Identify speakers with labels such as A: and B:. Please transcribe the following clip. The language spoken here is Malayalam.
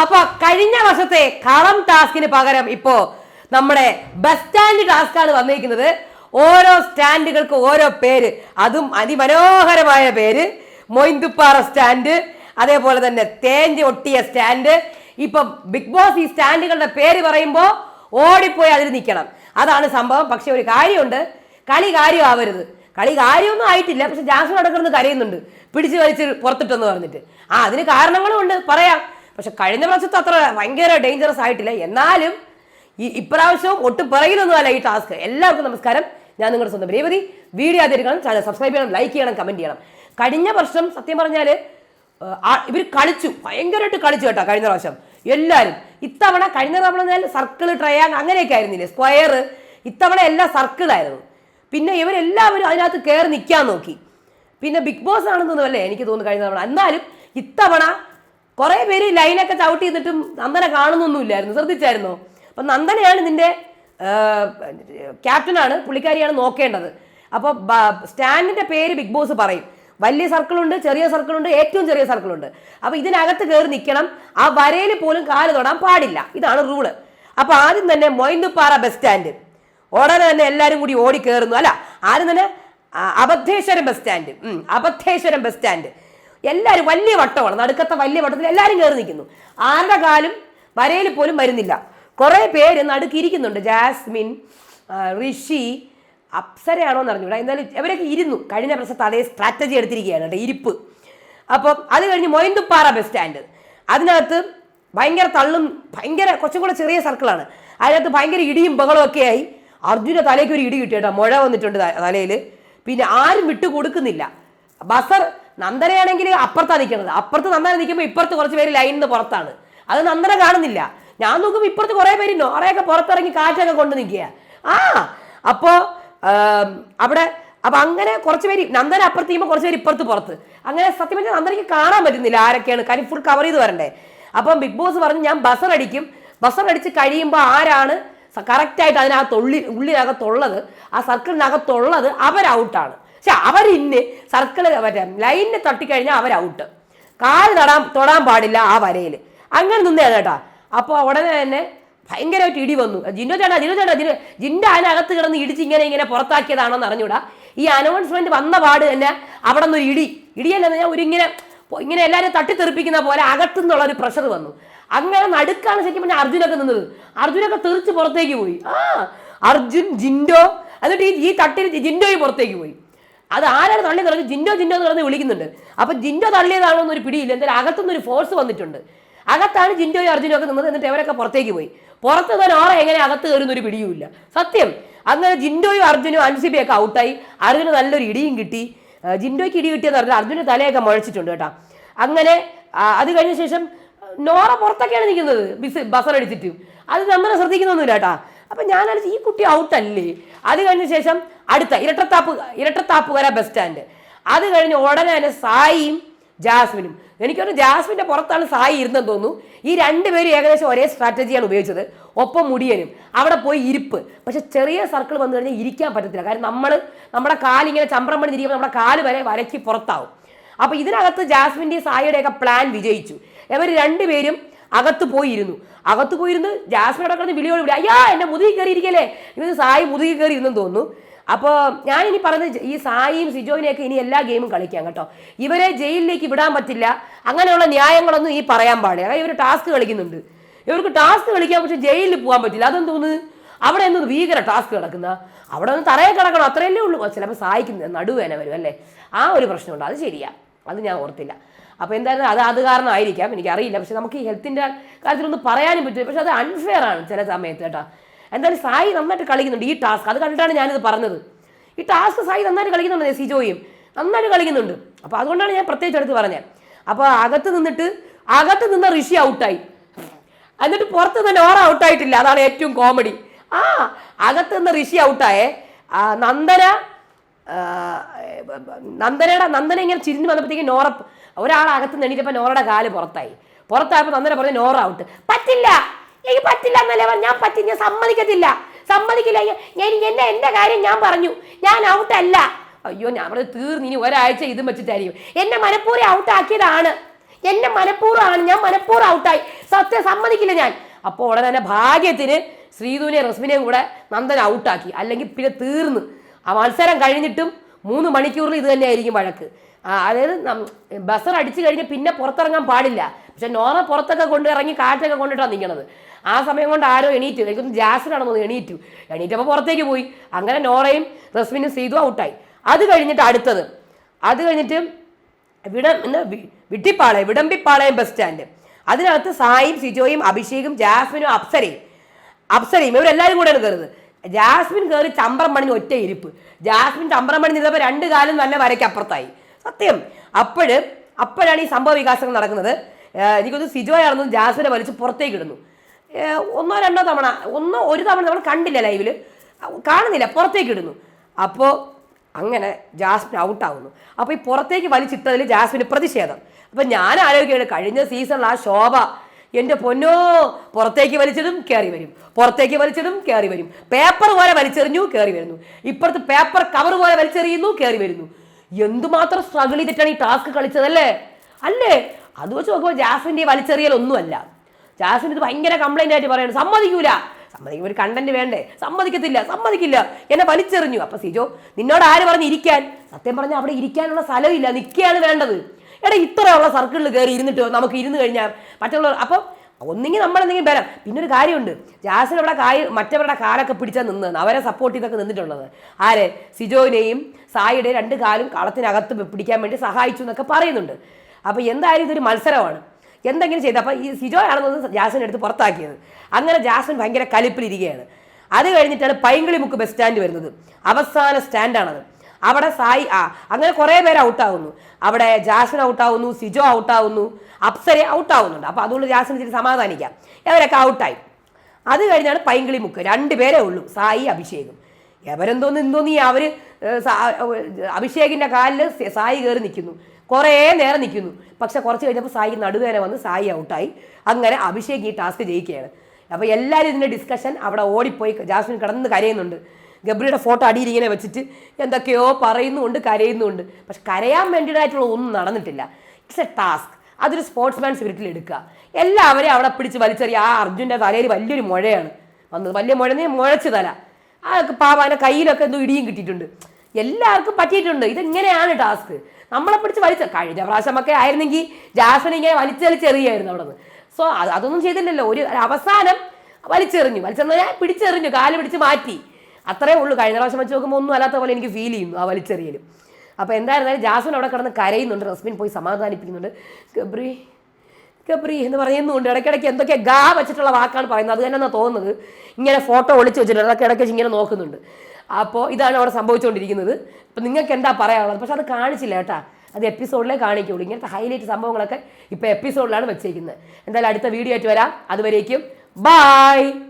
A: അപ്പൊ കഴിഞ്ഞ വർഷത്തെ കളം ടാസ്കിന് പകരം ഇപ്പോ നമ്മുടെ ബസ് സ്റ്റാൻഡ് ടാസ്ക് ആണ് വന്നിരിക്കുന്നത്. ഓരോ സ്റ്റാൻഡുകൾക്ക് ഓരോ പേര്. അതും അതിമനോഹരമായ പേര്. മൊയ്ന്തുപ്പാറ സ്റ്റാൻഡ് അതേപോലെ തന്നെ തേഞ്ചി ഒട്ടിയ സ്റ്റാൻഡ്. ഇപ്പൊ ബിഗ് ബോസ് ഈ സ്റ്റാൻഡുകളുടെ പേര് പറയുമ്പോൾ ഓടിപ്പോയി അതിൽ നിൽക്കണം. അതാണ് സംഭവം. പക്ഷെ ഒരു കാര്യമുണ്ട്. കളി കാര്യമാവരുത്. കളി കാര്യമൊന്നും ആയിട്ടില്ല. പക്ഷെ ജാസ്മിൻ അടക്കം കരയുന്നുണ്ട്. പിടിച്ചു വലിച്ച് പുറത്തിട്ടെന്ന് പറഞ്ഞിട്ട്. ആ അതിന് കാരണങ്ങളും ഉണ്ട്. പറയാം. പക്ഷെ കഴിഞ്ഞ പ്രാവശ്യത്തെ അത്ര ഭയങ്കര ഡേഞ്ചറസ് ആയിട്ടില്ല. എന്നാലും ഈ ഇപ്രാവശ്യവും ഒട്ടും പിറകിലൊന്നുമല്ല ഈ ടാസ്ക് എല്ലാവർക്കും നമസ്കാരം. ഞാൻ നിങ്ങളുടെ സ്വന്തം രേവതി. വീഡിയോ ആദ്യം ചാനൽ സബ്സ്ക്രൈബ് ചെയ്യണം ലൈക്ക് ചെയ്യണം കമന്റ് ചെയ്യണം. കഴിഞ്ഞ വർഷം സത്യം പറഞ്ഞാൽ ഇവർ കളിച്ചു. ഭയങ്കരമായിട്ട് കളിച്ചു കേട്ടോ കഴിഞ്ഞ പ്രാവശ്യം. എല്ലാവരും ഇത്തവണ കഴിഞ്ഞ തവണ സർക്കിൾ ട്രയാങ് അങ്ങനെയൊക്കെ ആയിരുന്നില്ലേ? സ്ക്വയർ ഇത്തവണ എല്ലാം സർക്കിളായിരുന്നു പിന്നെ ഇവരെല്ലാവരും അതിനകത്ത് കയറി നിൽക്കാൻ നോക്കി. പിന്നെ ബിഗ് ബോസ് ആണെന്നൊന്നുമല്ലേ എനിക്ക് തോന്നുന്നു കഴിഞ്ഞ തവണ. എന്നാലും ഇത്തവണ കുറേ പേര് ലൈനൊക്കെ ചവിട്ടി ചെയ്തിട്ടും നന്ദനെ കാണുന്നൊന്നുമില്ലായിരുന്നു. ശ്രദ്ധിച്ചായിരുന്നു? അപ്പം നന്ദനയാണ് ഇതിന്റെ ക്യാപ്റ്റനാണ് പുള്ളിക്കാരിയാണ് നോക്കേണ്ടത്. അപ്പോൾ സ്റ്റാൻഡിന്റെ പേര് ബിഗ് ബോസ് പറയും. വലിയ സർക്കിളുണ്ട് ചെറിയ സർക്കിളുണ്ട് ഏറ്റവും ചെറിയ സർക്കിളുണ്ട്. അപ്പോൾ ഇതിനകത്ത് കയറി നിൽക്കണം ആ വരയിൽ പോലും കാൽ തൊടാൻ പാടില്ല. ഇതാണ് റൂൾ. അപ്പോൾ ആദ്യം തന്നെ മൊയ്ന്തുപ്പാറ ബസ് സ്റ്റാൻഡ്. ഉടനെ തന്നെ എല്ലാരും കൂടി ഓടി കയറുന്നു അല്ല ആദ്യം തന്നെ അബദ്ധേശ്വരം ബസ് സ്റ്റാൻഡ്. അബദ്ധേശ്വരം ബസ് സ്റ്റാൻഡ്. എല്ലാവരും വലിയ വട്ടമാണ്. നടുക്കത്തെ വലിയ വട്ടത്തിൽ എല്ലാവരും കയറി നിൽക്കുന്നു. ആരുടെ കാലും വരയിൽ പോലും വരുന്നില്ല. കുറേ പേര് നടുക്കിരിക്കുന്നുണ്ട് ജാസ്മിൻ ഋഷി അപ്സരയാണോ എന്ന് അറിഞ്ഞൂടാ എന്നാലും ഇവരൊക്കെ ഇരുന്നു. കഴിഞ്ഞ പ്രശ്നത്തെ അതേ സ്ട്രാറ്റജി എടുത്തിരിക്കുകയാണ് കേട്ടോ ഇരിപ്പ്. അപ്പം അത് കഴിഞ്ഞ് മൊയന്തുപ്പാറ ബസ് സ്റ്റാൻഡ് അതിനകത്ത് ഭയങ്കര തള്ളും ഭയങ്കര കുറച്ചും കൂടെ ചെറിയ സർക്കിളാണ് അതിനകത്ത് ഭയങ്കര ഇടിയും ബഹളവും ഒക്കെ ആയി അർജുന തലയ്ക്ക് ഒരു ഇടി കിട്ടി കേട്ടോ. മുഴ വന്നിട്ടുണ്ട് തലയിൽ പിന്നെ ആരും വിട്ടു കൊടുക്കുന്നില്ല ബസർ നന്ദനയാണെങ്കിൽ അപ്പുറത്താണ് നിൽക്കുന്നത്. അപ്പുറത്ത് നന്ദന നിൽക്കുമ്പോൾ ഇപ്പുറത്ത് കുറച്ച് പേര് ലൈനിൽ നിന്ന് പുറത്താണ്. അത് നന്ദന കാണുന്നില്ല. ഞാൻ നോക്കുമ്പോൾ ഇപ്പുറത്ത് കുറേ പേര് നോറയൊക്കെ പുറത്തിറങ്ങി കാറ്റൊക്കെ കൊണ്ട് നിൽക്കുക? ആ അപ്പോൾ അവിടെ അപ്പൊ അങ്ങനെ കുറച്ച് പേര് നന്ദന അപ്പുറത്ത് ചെയ്യുമ്പോൾ കുറച്ച് പേര് ഇപ്പുറത്ത് പുറത്ത്. അങ്ങനെ സത്യം പറഞ്ഞാൽ നന്ദനയ്ക്ക് കാണാൻ പറ്റുന്നില്ല ആരൊക്കെയാണ്. കാര്യം ഫുൾ കവർ ചെയ്ത് വരണ്ടേ. അപ്പം ബിഗ് ബോസ് പറഞ്ഞ് ഞാൻ ബസർ അടിക്കും. ബസർ അടിച്ച് കഴിയുമ്പോൾ ആരാണ് കറക്റ്റായിട്ട് അതിനകത്ത് ഉള്ളി ഉള്ളിനകത്തുള്ളത്? ആ സർക്കിളിനകത്തുള്ളത് അവർ ഔട്ടാണ് പക്ഷെ അവരിന്ന് സർക്കിൾ മറ്റേ ലൈനിനെ തട്ടിക്കഴിഞ്ഞാൽ അവർ ഔട്ട് കാൽ തൊടാൻ തൊടാൻ പാടില്ല ആ വരയിൽ അങ്ങനെ നിന്നേ കേട്ടാ. അപ്പോൾ ഉടനെ തന്നെ ഭയങ്കരമായിട്ട് ഇടി വന്നു. ജിന്നോ ചേട്ടാ ജിന്നോ ചേട്ടാ ജിന്നോ ജിന്റെ അതിനകത്ത് കിടന്ന് ഇടിച്ച് ഇങ്ങനെ ഇങ്ങനെ പുറത്താക്കിയതാണോ എന്ന് അറിഞ്ഞൂടാ. ഈ അനൗൺസ്മെന്റ് വന്ന പാട് തന്നെ അവിടെ നിന്ന് ഇടി. ഇടിയല്ല ഞാൻ ഒരു ഇങ്ങനെ ഇങ്ങനെ എല്ലാവരും തട്ടിത്തെറിപ്പിക്കുന്ന പോലെ അകത്തു നിന്നുള്ള ഒരു പ്രഷർ വന്നു. അങ്ങനെ നടുക്കാണ് ശരിക്കും പറഞ്ഞാൽ അർജുനൊക്കെ നിന്നത്. അർജുനൊക്കെ തെറിച്ച് പുറത്തേക്ക് പോയി. ആ അർജുൻ ജിൻഡോ എന്നിട്ട് ഈ തട്ടിൽ ജിൻഡോയും പുറത്തേക്ക് പോയി. അത് ആരാണ് തള്ളി തുടങ്ങി ജിൻഡോ ജിൻഡോ എന്ന് പറഞ്ഞ് വിളിക്കുന്നുണ്ട്. അപ്പൊ ജിൻഡോ തള്ളിയതാണോ എന്നൊരു പിടിയില്ല. എന്തായാലും അകത്തുനിന്ന് ഒരു ഫോഴ്സ് വന്നിട്ടുണ്ട്. അകത്താണ് ജിൻഡോയും അർജുനും ഒക്കെ നിന്നത് എന്നിട്ട് അവരൊക്കെ പുറത്തേക്ക് പോയി. പുറത്ത് നിന്ന് ഓറ എങ്ങനെ അകത്ത് കയറുന്ന ഒരു പിടിയുമില്ല. സത്യം. അങ്ങനെ ജിൻഡോയും അർജുനും അൻസിബയൊക്കെ ഔട്ടായി അർജുന് നല്ലൊരു ഇടിയും കിട്ടി. ജിൻഡോയ്ക്ക് ഇടി കിട്ടിയെന്ന് പറഞ്ഞാൽ അർജുന് തലയൊക്കെ മുഴച്ചിട്ടുണ്ട് കേട്ടോ. അങ്ങനെ അത് കഴിഞ്ഞ ശേഷം നോറ പുറത്തൊക്കെയാണ് നിൽക്കുന്നത്. ബിസ് ബസറടിച്ചിട്ട് അത് നമ്മളെ ശ്രദ്ധിക്കുന്നൊന്നുമില്ല കേട്ടാ. അപ്പൊ ആലോചിച്ചു, ഈ കുട്ടി ഔട്ടല്ലേ അത് കഴിഞ്ഞ ശേഷം അടുത്ത ഇരട്ടത്താപ്പ് ഇരട്ടത്താപ്പ് വരെ ബസ് സ്റ്റാൻഡ് അത് കഴിഞ്ഞ് ഉടനെ തന്നെ സായിയും ജാസ്മിനും. എനിക്കൊരു ജാസ്മിന്റെ പുറത്താണ് സായി ഇരുന്നെന്ന് തോന്നുന്നു. ഈ രണ്ടുപേരും ഏകദേശം ഒരേ സ്ട്രാറ്റജിയാണ് ഉപയോഗിച്ചത്. ഒപ്പം മുടിയനും. അവിടെ പോയി ഇരിപ്പ്. പക്ഷെ ചെറിയ സർക്കിൾ വന്നു കഴിഞ്ഞാൽ ഇരിക്കാൻ പറ്റത്തില്ല. കാരണം നമ്മൾ നമ്മുടെ കാലിങ്ങനെ ചമ്പ്രം പണി തിരിയുമ്പോൾ നമ്മുടെ കാൽ വരെ വരയ്ക്ക് പുറത്താവും. അപ്പൊ ഇതിനകത്ത് ജാസ്മിന്റെയും സായിയുടെയൊക്കെ പ്ലാൻ വിജയിച്ചു. ഇവർ രണ്ടുപേരും അകത്ത് പോയിരുന്നു. അകത്ത് പോയിരുന്ന് ജാസ്മിൻ കിടന്ന് വിളിയോട് വിളി അയ്യാ എന്റെ മുതുകി കയറിയിരിക്കല്ലേ? ഇവന് സായി മുതുകി കയറി ഇരുന്നെന്ന് തോന്നുന്നു. അപ്പോൾ ഞാൻ ഇനി പറഞ്ഞത് ഈ സായിയും സിജോയിനെയൊക്കെ ഇനി എല്ലാ ഗെയിമും കളിക്കാം കേട്ടോ. ഇവരെ ജയിലിലേക്ക് വിടാൻ പറ്റില്ല. അങ്ങനെയുള്ള ന്യായങ്ങളൊന്നും ഈ പറയാൻ പാടില്ല. ഇവർ ടാസ്ക് കളിക്കുന്നുണ്ട്. ഇവർക്ക് ടാസ്ക് കളിക്കാൻ പക്ഷെ ജയിലിൽ പോകാൻ പറ്റില്ല. അതെന്ന് തോന്നുന്നു? അവിടെ എന്തൊരു ഭീകര ടാസ്ക് കിടക്കുന്ന അവിടെ ഒന്ന് തറയെ കിടക്കണം അത്രയല്ലേ ഉള്ളൂ. ചിലപ്പോൾ സഹായിക്കുന്നത് നടുവേന വരും അല്ലേ? ആ ഒരു പ്രശ്നമുണ്ട്. അത് ശരിയാ. അത് ഞാൻ ഓർത്തില്ല. അപ്പോൾ എന്തായാലും അത് അത് കാരണമായിരിക്കാം. എനിക്കറിയില്ല. പക്ഷെ നമുക്ക് ഈ ഹെൽത്തിന്റെ കാര്യത്തിലൊന്നും പറയാനും പറ്റില്ല. പക്ഷെ അത് അൺഫെയർ ആണ് ചില സമയത്ത് കേട്ടോ. എന്തായാലും സായി നന്നായിട്ട് കളിക്കുന്നുണ്ട് ഈ ടാസ്ക് അത് കണ്ടിട്ടാണ് ഞാനിത് പറഞ്ഞത്. ഈ ടാസ്ക് സായി നന്നായിട്ട് കളിക്കുന്നുണ്ട് സിജോയും. നന്നായിട്ട് കളിക്കുന്നുണ്ട്. അപ്പോൾ അതുകൊണ്ടാണ് ഞാൻ പ്രത്യേകിച്ച് എടുത്ത് പറഞ്ഞത്. അപ്പോൾ അകത്ത് നിന്നിട്ട് അകത്ത് നിന്ന ഋഷി ഔട്ടായി എന്നിട്ട് പുറത്ത് നിന്ന് ഓറ ഔട്ടായിട്ടില്ല അതാണ് ഏറ്റവും കോമഡി ആ അകത്ത് നിന്ന് ഋഷി ഔട്ടായേ നന്ദന നന്ദനയുടെ നന്ദന ഇങ്ങനെ ചിരിഞ്ഞ് വന്നപ്പോഴത്തേക്ക് നോറ ഒരാൾ അകത്ത് നെണീറ്റപ്പോൾ നോറയുടെ കാൽ പുറത്തായി. പുറത്തായപ്പോൾ അന്നേരം പറഞ്ഞു നോറ ഔട്ട് പറ്റില്ല. എനിക്ക് പറ്റില്ല എന്നല്ലേ ഞാൻ പറ്റി ഞാൻ സമ്മതിക്കത്തില്ല. സമ്മതിക്കില്ല. ഞാൻ എന്നെ എന്റെ കാര്യം ഞാൻ പറഞ്ഞു. ഞാൻ ഔട്ടല്ല അയ്യോ ഞാൻ പറഞ്ഞു തീർന്ന് ഇനി ഒരാഴ്ച ഇതും വെച്ചിട്ടായിരിക്കും. എന്നെ മനഃപൂർവം ഔട്ടാക്കിയതാണ് എന്നെ മനഃപൂർവമാണ്. ഞാൻ മനഃപൂർവം ഔട്ടായി സത്യം സമ്മതിക്കില്ല ഞാൻ. അപ്പോൾ ഉടനെ തന്നെ ഭാഗ്യത്തിന് ശ്രീധുവിനെ റസ്മിനെയും കൂടെ നന്ദൻ ഔട്ടാക്കി അല്ലെങ്കിൽ പിന്നെ തീർന്ന്. ആ മത്സരം കഴിഞ്ഞിട്ടും മൂന്ന് മണിക്കൂറിൽ ഇത് തന്നെയായിരിക്കും വഴക്ക്. അതായത് ബസർ അടിച്ചു കഴിഞ്ഞ് പിന്നെ പുറത്തിറങ്ങാൻ പാടില്ല. പക്ഷെ നോറ പുറത്തൊക്കെ കൊണ്ട് ഇറങ്ങി കാറ്റൊക്കെ കൊണ്ടിട്ടാണ് നിൽക്കുന്നത് ആ സമയം കൊണ്ട് ആരോ എണീറ്റു. എനിക്കൊന്ന് ജാസിനാണെന്ന് തോന്നുന്നു എണീറ്റു. എണീറ്റപ്പോൾ പുറത്തേക്ക് പോയി. അങ്ങനെ നോറയും റസ്മിനും സീതു ഔട്ടായി. അത് കഴിഞ്ഞിട്ട് അടുത്തത്. അത് കഴിഞ്ഞിട്ട് വിട വിട്ടിപ്പാളയം വിടമ്പിപ്പാളയം ബസ് സ്റ്റാൻഡ്. അതിനകത്ത് സായിയും സിജോയും അഭിഷേകും ജാസ്മിനും അപ്സരയും. അപ്സരയും. ഇവരെല്ലാവരും കൂടെയാണ് കയറുന്നത് ജാസ്മിൻ കയറി ചമ്പറം പണിഞ്ഞ് ഒറ്റ ഇരിപ്പ്. ജാസ്മിൻ ചമ്പറം പണിഞ്ഞ് ഇരുന്നപ്പോൾ രണ്ട് കാലം നല്ല വരയ്ക്ക് അപ്പുറത്തായി. സത്യം. അപ്പോഴ് അപ്പോഴാണ് ഈ സംഭവ വികാസങ്ങൾ നടക്കുന്നത്. എനിക്കൊന്ന് സിജോയാണെന്ന് ജാസ്മിനെ വലിച്ച് പുറത്തേക്ക് ഇടുന്നു. ഒന്നോ രണ്ടോ തവണ ഒന്നോ ഒരു തവണ നമ്മൾ കണ്ടില്ല ലൈവിൽ കാണുന്നില്ല പുറത്തേക്ക് ഇടുന്നു. അപ്പോൾ അങ്ങനെ ജാസ്മിൻ ഔട്ടാവുന്നു. അപ്പോൾ ഈ പുറത്തേക്ക് വലിച്ചിട്ടതിൽ ജാസ്മിന് പ്രതിഷേധം. അപ്പം ഞാൻ ആലോചിക്കുകയാണ് കഴിഞ്ഞ സീസണിൽ ആ ശോഭ എന്റെ പൊന്നോ പുറത്തേക്ക് വലിച്ചതും കയറി വരും. പുറത്തേക്ക് വലിച്ചതും കയറി വരും. പേപ്പർ പോലെ വലിച്ചെറിഞ്ഞു കയറി വരുന്നു. ഇപ്പുറത്ത് പേപ്പർ കവർ പോലെ വലിച്ചെറിയുന്നു കയറി വരുന്നു. എന്തുമാത്രം സ്ട്രഗിൾ ചെയ്തിട്ടാണ് ഈ ടാസ്ക് കളിച്ചതല്ലേ അല്ലേ? അത് വെച്ച് നോക്കുമ്പോൾ ജാസിന്റെ ഒന്നുമല്ല. ജാസ്മിൻ ഇത് ഭയങ്കര കംപ്ലൈന്റ് ആയിട്ട് പറയുന്നത് സമ്മതിക്കൂല. സമ്മതിക്കുമ്പോൾ ഒരു കണ്ടന്റ് വേണ്ടേ? സമ്മതിക്കത്തില്ല. സമ്മതിക്കില്ല. എന്നെ വലിച്ചെറിഞ്ഞു. അപ്പൊ സിജോ നിന്നോട് ആര് പറഞ്ഞ് ഇരിക്കാൻ? സത്യം പറഞ്ഞാൽ അവിടെ ഇരിക്കാനുള്ള സ്ഥലമില്ല. നിൽക്കുകയാണ് വേണ്ടത്. എടാ ഇത്രയുള്ള സർക്കിളിൽ കയറി ഇരുന്നിട്ട് നമുക്ക് ഇരുന്ന് കഴിഞ്ഞാൽ മറ്റുള്ളവർ അപ്പം ഒന്നെങ്കിൽ നമ്മൾ എന്തെങ്കിലും വരാം പിന്നെ ഒരു കാര്യമുണ്ട്. ജാസിൻ അവിടെ കാ മറ്റവരുടെ കാലൊക്കെ പിടിച്ചാൽ നിന്നത് അവരെ സപ്പോർട്ട് ചെയ്തൊക്കെ നിന്നിട്ടുള്ളത്. ആരെ? സിജോനെയും സായിയുടെ രണ്ട് കാലും കളത്തിനകത്ത് പിടിക്കാൻ വേണ്ടി സഹായിച്ചു എന്നൊക്കെ പറയുന്നുണ്ട്. അപ്പോൾ എന്തായാലും ഇതൊരു മത്സരമാണ്. എന്തെങ്കിലും ചെയ്ത് അപ്പോൾ ഈ സിജോ ആണെന്ന് ജാസ്മിൻ എടുത്ത് പുറത്താക്കിയത്. അങ്ങനെ ജാസിൻ ഭയങ്കര കലിപ്പിലിരിക്കുകയാണ്. അത് കഴിഞ്ഞിട്ടാണ് പൈങ്കിളി മുക്ക് ബസ് സ്റ്റാൻഡ് വരുന്നത്. അവസാന സ്റ്റാൻഡാണത്. അവിടെ സായി ആ അങ്ങനെ കുറേ പേര് ഔട്ടാവുന്നു. അവിടെ ജാസ്മിൻ ഔട്ടാവുന്നു സിജോ ഔട്ടാവുന്നു അപ്സരെ ഔട്ടാവുന്നുണ്ട്. അപ്പോൾ അതുകൊണ്ട് ജാസ്മിൻ ഇച്ചിരി സമാധാനിക്കാം. അവരൊക്കെ ഔട്ടായി. അത് കഴിഞ്ഞാണ് പൈങ്കിളി മുക്ക്. രണ്ട് പേരേ ഉള്ളൂ സായി അഭിഷേകും. എവരെന്തോന്ന് എന്തോന്നി അവർ ഏഹ്, സാ- അഭിഷേകിന്റെ കാലിൽ സായി കയറി നിൽക്കുന്നു. കുറേ നേരം നിൽക്കുന്നു. പക്ഷെ കുറച്ച് കഴിഞ്ഞപ്പോൾ സായി നടുവേന വന്ന് സായി ഔട്ടായി. അങ്ങനെ അഭിഷേക് ഈ ടാസ്ക് ജയിക്കുകയാണ്. അപ്പോൾ എല്ലാവരും ഇതിന്റെ ഡിസ്കഷൻ അവിടെ ഓടിപ്പോയി. ജാസ്മിൻ കിടന്ന് കരയുന്നുണ്ട്. ഗബ്രിയുടെ ഫോട്ടോ അടിയിൽ ഇങ്ങനെ വെച്ചിട്ട് എന്തൊക്കെയോ പറയുന്നുമുണ്ട് കരയുന്നുമുണ്ട് പക്ഷെ കരയാൻ വേണ്ടിയിട്ടായിട്ടുള്ള ഒന്നും നടന്നിട്ടില്ല. ഇറ്റ്സ് എ ടാസ്ക് അതൊരു സ്പോർട്സ്മാൻ സ്പിരിറ്റിൽ എടുക്കുക. എല്ലാവരെയും അവിടെ പിടിച്ച് വലിച്ചെറിയ ആ അർജുന്റെ തലയിൽ വലിയൊരു മുഴയാണ് വന്നത്. വലിയ മുഴന്നേ മുഴച്ച് തല. ആ പാവ അതിന്റെ കയ്യിലൊക്കെ എന്തോ ഇടിയും കിട്ടിയിട്ടുണ്ട്. എല്ലാവർക്കും പറ്റിയിട്ടുണ്ട്. ഇതെങ്ങനെയാണ് ടാസ്ക് നമ്മളെ പിടിച്ച് വലിച്ച കഴിഞ്ഞ പ്രാവശ്യമൊക്കെ ആയിരുന്നെങ്കിൽ ജാസ്മിൻ ഇങ്ങനെ വലിച്ചെറിച്ചെറിയായിരുന്നു അവിടെ നിന്ന് സോ അതൊന്നും ചെയ്തില്ലല്ലോ. ഒരു അവസാനം വലിച്ചെറിഞ്ഞു. വലിച്ചെറിഞ്ഞാൽ പിടിച്ചെറിഞ്ഞു. കാൽ പിടിച്ച് മാറ്റി. അത്രേ ഉള്ളൂ. കഴിഞ്ഞ പ്രാവശ്യം വെച്ച് നോക്കുമ്പോൾ ഒന്നും അല്ലാത്ത പോലെ എനിക്ക് ഫീൽ ചെയ്യുന്നു ആ വലിച്ചെറിയലും. അപ്പോൾ എന്തായിരുന്നാലും ജാസ്മിൻ അവിടെ കിടന്ന് കരയുന്നുണ്ട്. റസ്മിൻ പോയി സമാധാനിപ്പിക്കുന്നുണ്ട്. ഗബ്രി ഗബ്രി എന്ന് പറയുന്നുണ്ട്. ഇടയ്ക്കിടയ്ക്ക് എന്തൊക്കെ ഗാ വെച്ചിട്ടുള്ള വാക്കാണ് പറയുന്നത്. അത് തന്നെ തോന്നുന്നത്. ഇങ്ങനെ ഫോട്ടോ ഒളിച്ച് വെച്ചിട്ട് ഇടയ്ക്ക് ഇങ്ങനെ നോക്കുന്നുണ്ട്. അപ്പോൾ ഇതാണ് അവിടെ സംഭവിച്ചുകൊണ്ടിരിക്കുന്നത് അപ്പം നിങ്ങൾക്ക് എന്താ പറയാനുള്ളത്? പക്ഷെ അത് കാണിച്ചില്ല കേട്ടാ. അത് എപ്പിസോഡിലേ കാണിക്കുള്ളൂ. ഇങ്ങനത്തെ ഹൈലൈറ്റ് സംഭവങ്ങളൊക്കെ ഇപ്പോൾ എപ്പിസോഡിലാണ് വെച്ചേക്കുന്നത്. എന്തായാലും അടുത്ത വീഡിയോ ആയിട്ട് വരാം. അതുവരേക്കും ബായ്